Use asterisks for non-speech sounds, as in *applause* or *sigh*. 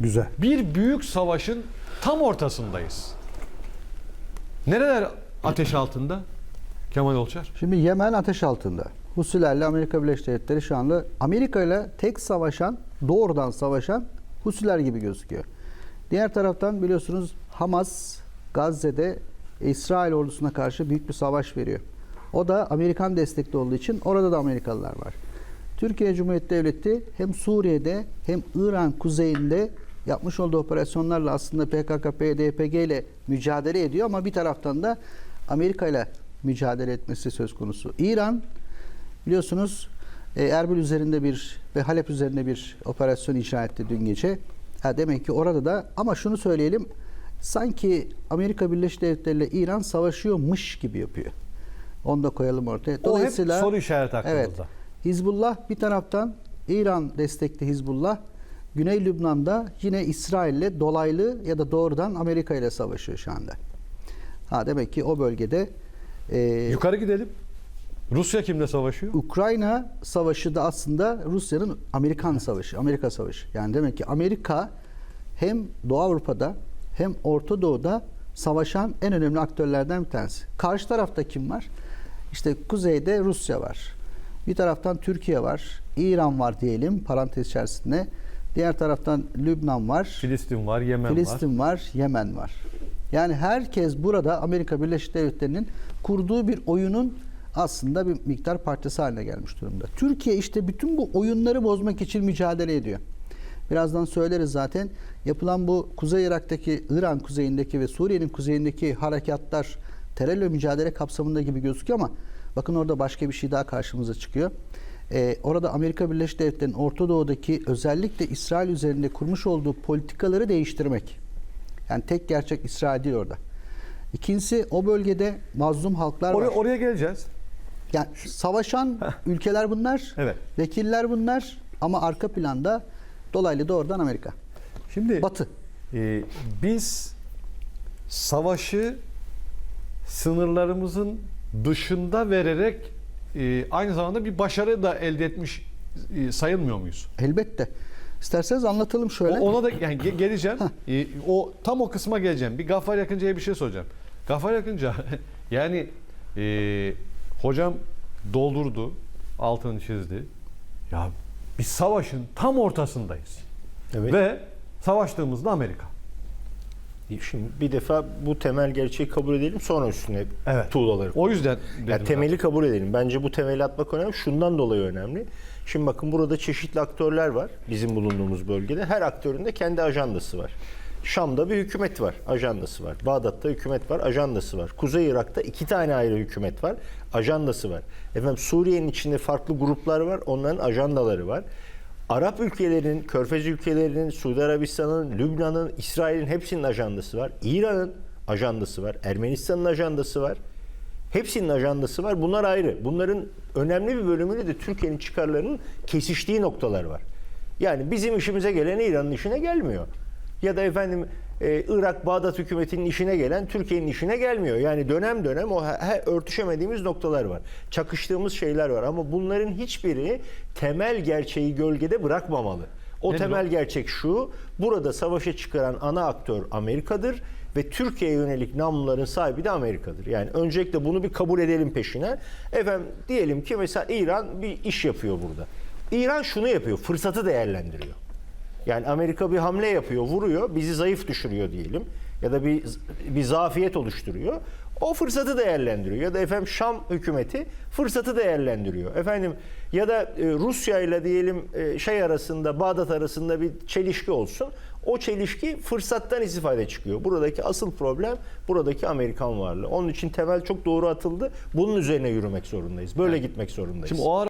Güzel. Bir büyük savaşın tam ortasındayız. Nereler ateş altında? Kemal Olçar. Şimdi Yemen ateş altında. Husilerle Amerika Birleşik Devletleri şu anda Amerika ile tek savaşan, doğrudan savaşan Husiler gibi gözüküyor. Diğer taraftan biliyorsunuz Hamas Gazze'de İsrail ordusuna karşı büyük bir savaş veriyor. O da Amerikan destekli olduğu için orada da Amerikalılar var. Türkiye Cumhuriyeti Devleti hem Suriye'de hem İran kuzeyinde yapmış olduğu operasyonlarla aslında PKK, PDPG ile mücadele ediyor ama bir taraftan da Amerika ile mücadele etmesi söz konusu. İran biliyorsunuz e, Erbil üzerinde bir ve Halep üzerinde bir operasyon icra etti dün gece. Ha, demek ki orada da ama şunu söyleyelim sanki Amerika Birleşik Devletleri ile İran savaşıyormuş gibi yapıyor. Onu da koyalım ortaya. O hep soru işareti aklımızda. Evet. Hizbullah bir taraftan İran destekli Hizbullah Güney Lübnan'da yine İsrail'le dolaylı ya da doğrudan Amerika ile savaşıyor şu anda. Ha demek ki o bölgede e, Yukarı gidelim. Rusya kimle savaşıyor? Ukrayna savaşı da aslında Rusya'nın Amerikan savaşı, Amerika savaşı. Yani demek ki Amerika hem Doğu Avrupa'da hem Orta Doğu'da savaşan en önemli aktörlerden bir tanesi. Karşı tarafta kim var? İşte kuzeyde Rusya var. Bir taraftan Türkiye var. İran var diyelim parantez içerisinde. Diğer taraftan Lübnan var. Filistin var, Yemen var. Filistin var, Yemen var. Yani herkes burada Amerika Birleşik Devletleri'nin kurduğu bir oyunun aslında bir miktar parçası haline gelmiş durumda. Türkiye işte bütün bu oyunları bozmak için mücadele ediyor. Birazdan söyleriz zaten. Yapılan bu Kuzey Irak'taki, İran kuzeyindeki ve Suriye'nin kuzeyindeki harekatlar terörle mücadele kapsamında gibi gözüküyor ama bakın orada başka bir şey daha karşımıza çıkıyor. Ee, orada Amerika Birleşik Devletleri'nin Orta Doğu'daki özellikle İsrail üzerinde kurmuş olduğu politikaları değiştirmek. Yani tek gerçek İsrail değil orada. İkincisi o bölgede mazlum halklar Oraya, var. oraya geleceğiz. Yani savaşan ülkeler bunlar, Evet. vekiller bunlar ama arka planda dolaylı doğrudan Amerika. Şimdi Batı. e, biz savaşı sınırlarımızın dışında vererek e, aynı zamanda bir başarı da elde etmiş e, sayılmıyor muyuz? Elbette. İsterseniz anlatalım şöyle. O- Ona da yani ge- geleceğim. E, o tam o kısma geleceğim. Bir Gaffar Yakıncı'ya bir şey soracağım. Gaffar Yakınca *laughs* yani e, hocam doldurdu, altını çizdi. Ya biz savaşın tam ortasındayız. Evet. Ve savaştığımızda Amerika. Şimdi bir defa bu temel gerçeği kabul edelim sonra üstüne Evet. tuğlaları. O yüzden dedim Ya temeli zaten. kabul edelim. Bence bu temeli atmak önemli. Şundan dolayı önemli. Şimdi bakın burada çeşitli aktörler var bizim bulunduğumuz bölgede. Her aktörün de kendi ajandası var. Şam'da bir hükümet var, ajandası var. Bağdat'ta hükümet var, ajandası var. Kuzey Irak'ta iki tane ayrı hükümet var, ajandası var. Efendim Suriye'nin içinde farklı gruplar var, onların ajandaları var. Arap ülkelerinin, Körfez ülkelerinin, Suudi Arabistan'ın, Lübnan'ın, İsrail'in hepsinin ajandası var. İran'ın ajandası var, Ermenistan'ın ajandası var. Hepsinin ajandası var. Bunlar ayrı. Bunların önemli bir bölümüyle de Türkiye'nin çıkarlarının kesiştiği noktalar var. Yani bizim işimize gelen İran'ın işine gelmiyor. Ya da efendim e, Irak Bağdat hükümetinin işine gelen Türkiye'nin işine gelmiyor. Yani dönem dönem o he, örtüşemediğimiz noktalar var. Çakıştığımız şeyler var ama bunların hiçbiri temel gerçeği gölgede bırakmamalı. O Nedir temel o? gerçek şu. Burada savaşa çıkaran ana aktör Amerika'dır ve Türkiye'ye yönelik namluların sahibi de Amerika'dır. Yani öncelikle bunu bir kabul edelim peşine. Efendim diyelim ki mesela İran bir iş yapıyor burada. İran şunu yapıyor, fırsatı değerlendiriyor. Yani Amerika bir hamle yapıyor, vuruyor, bizi zayıf düşürüyor diyelim. Ya da bir bir zafiyet oluşturuyor. O fırsatı değerlendiriyor. Ya da efendim Şam hükümeti fırsatı değerlendiriyor. Efendim ya da e, Rusya ile diyelim e, şey arasında, Bağdat arasında bir çelişki olsun. O çelişki fırsattan istifade çıkıyor. Buradaki asıl problem buradaki Amerikan varlığı. Onun için temel çok doğru atıldı. Bunun üzerine yürümek zorundayız. Böyle gitmek zorundayız. Şimdi o ara